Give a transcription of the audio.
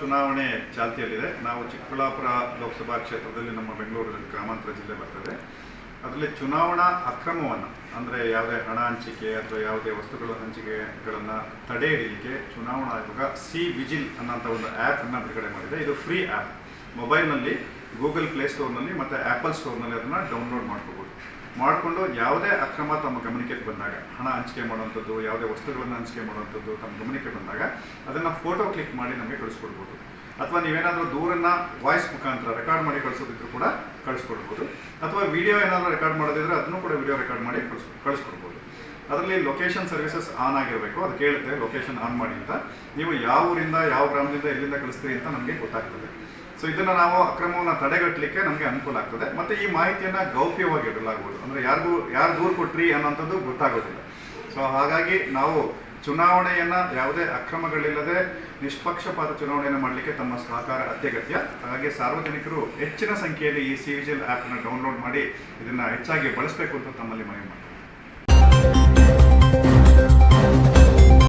ಚುನಾವಣೆ ಚಾಲ್ತಿಯಲ್ಲಿದೆ. ನಾವು ಚಿಕ್ಕಬಳ್ಳಾಪುರ ಲೋಕಸಭಾ ಕ್ಷೇತ್ರದಲ್ಲಿ ನಮ್ಮ ಬೆಂಗಳೂರು ಗ್ರಾಮಾಂತರ ಜಿಲ್ಲೆ ಬರ್ತದೆ. ಅದರಲ್ಲಿ ಚುನಾವಣಾ ಅಕ್ರಮವನ್ನು, ಅಂದರೆ ಯಾವುದೇ ಹಣ ಹಂಚಿಕೆ ಅಥವಾ ಯಾವುದೇ ವಸ್ತುಗಳ ಹಂಚಿಕೆಗಳನ್ನು ತಡೆ ಹಿಡಿಯಲಿಕ್ಕೆ ಚುನಾವಣಾ ಆಯೋಗ ಸಿ ವಿಜಿಲ್ ಅನ್ನೋಂಥ ಒಂದು ಆ್ಯಪನ್ನು ಬಿಡುಗಡೆ ಮಾಡಿದೆ. ಇದು ಫ್ರೀ ಆ್ಯಪ್. ಮೊಬೈಲ್ನಲ್ಲಿ ಗೂಗಲ್ ಪ್ಲೇ ಸ್ಟೋರ್ನಲ್ಲಿ ಮತ್ತು ಆ್ಯಪಲ್ ಸ್ಟೋರ್ನಲ್ಲಿ ಅದನ್ನು ಡೌನ್ಲೋಡ್ ಮಾಡ್ಕೋಬೋದು. ಮಾಡಿಕೊಂಡು ಯಾವುದೇ ಅಕ್ರಮ ತಮ್ಮ ಗಮನಕ್ಕೆ ಬಂದಾಗ, ಹಣ ಹಂಚಿಕೆ ಮಾಡುವಂಥದ್ದು, ಯಾವುದೇ ವಸ್ತುಗಳನ್ನು ಹಂಚಿಕೆ ಮಾಡುವಂಥದ್ದು ತಮ್ಮ ಗಮನಕ್ಕೆ ಬಂದಾಗ, ಅದನ್ನು ಫೋಟೋ ಕ್ಲಿಕ್ ಮಾಡಿ ನಮಗೆ ಕಳಿಸ್ಕೊಡ್ಬೋದು. ಅಥವಾ ನೀವೇನಾದರೂ ದೂರನ್ನ ವಾಯ್ಸ್ ಮುಖಾಂತರ ರೆಕಾರ್ಡ್ ಮಾಡಿ ಕಳಿಸೋದಿದ್ರು ಕೂಡ ಕಳಿಸ್ಕೊಡ್ಬೋದು. ಅಥವಾ ವಿಡಿಯೋ ಏನಾದರೂ ರೆಕಾರ್ಡ್ ಮಾಡೋದಿದ್ರೆ ಅದನ್ನು ಕೂಡ ವಿಡಿಯೋ ರೆಕಾರ್ಡ್ ಮಾಡಿ ಕಳಿಸ್, ಕಳಿಸ್ಕೊಡ್ಬೋದು. ಅದರಲ್ಲಿ ಲೊಕೇಶನ್ ಸರ್ವಿಸಸ್ ಆನ್ ಆಗಿರಬೇಕು, ಅದು ಕೇಳುತ್ತೆ ಲೊಕೇಶನ್ ಆನ್ ಮಾಡಿ ಅಂತ. ನೀವು ಯಾವ ಊರಿಂದ, ಯಾವ ಗ್ರಾಮದಿಂದ, ಎಲ್ಲಿಂದ ಕಳಿಸ್ತೀರಿ ಅಂತ ನಮಗೆ ಗೊತ್ತಾಗ್ತದೆ. ಸೊ ಇದನ್ನ ನಾವು ಅಕ್ರಮವನ್ನು ತಡೆಗಟ್ಟಲಿಕ್ಕೆ ನಮಗೆ ಅನುಕೂಲ ಆಗ್ತದೆ. ಮತ್ತೆ ಈ ಮಾಹಿತಿಯನ್ನ ಗೌಪ್ಯವಾಗಿ ಇಡಲಾಗುವುದು. ಅಂದರೆ ಯಾರಿಗೂ, ಯಾರು ದೂರು ಕೊಟ್ರಿ ಅನ್ನೋಂಥದ್ದು ಗೊತ್ತಾಗೋದಿಲ್ಲ. ಸೊ ಹಾಗಾಗಿ ನಾವು ಚುನಾವಣೆಯನ್ನ ಯಾವುದೇ ಅಕ್ರಮಗಳಿಲ್ಲದೆ ನಿಷ್ಪಕ್ಷಪಾತ ಚುನಾವಣೆಯನ್ನು ಮಾಡಲಿಕ್ಕೆ ತಮ್ಮ ಸಹಕಾರ ಅತ್ಯಗತ್ಯ. ಹಾಗಾಗಿ ಸಾರ್ವಜನಿಕರು ಹೆಚ್ಚಿನ ಸಂಖ್ಯೆಯಲ್ಲಿ ಈ ಸಿ ವಿಜಿಲ್ ಆ್ಯಪ್ನ ಡೌನ್ಲೋಡ್ ಮಾಡಿ ಇದನ್ನ ಹೆಚ್ಚಾಗಿ ಬಳಸಬೇಕು ಅಂತ ತಮ್ಮಲ್ಲಿ ಮನವಿ ಮಾಡ್ತೀನಿ.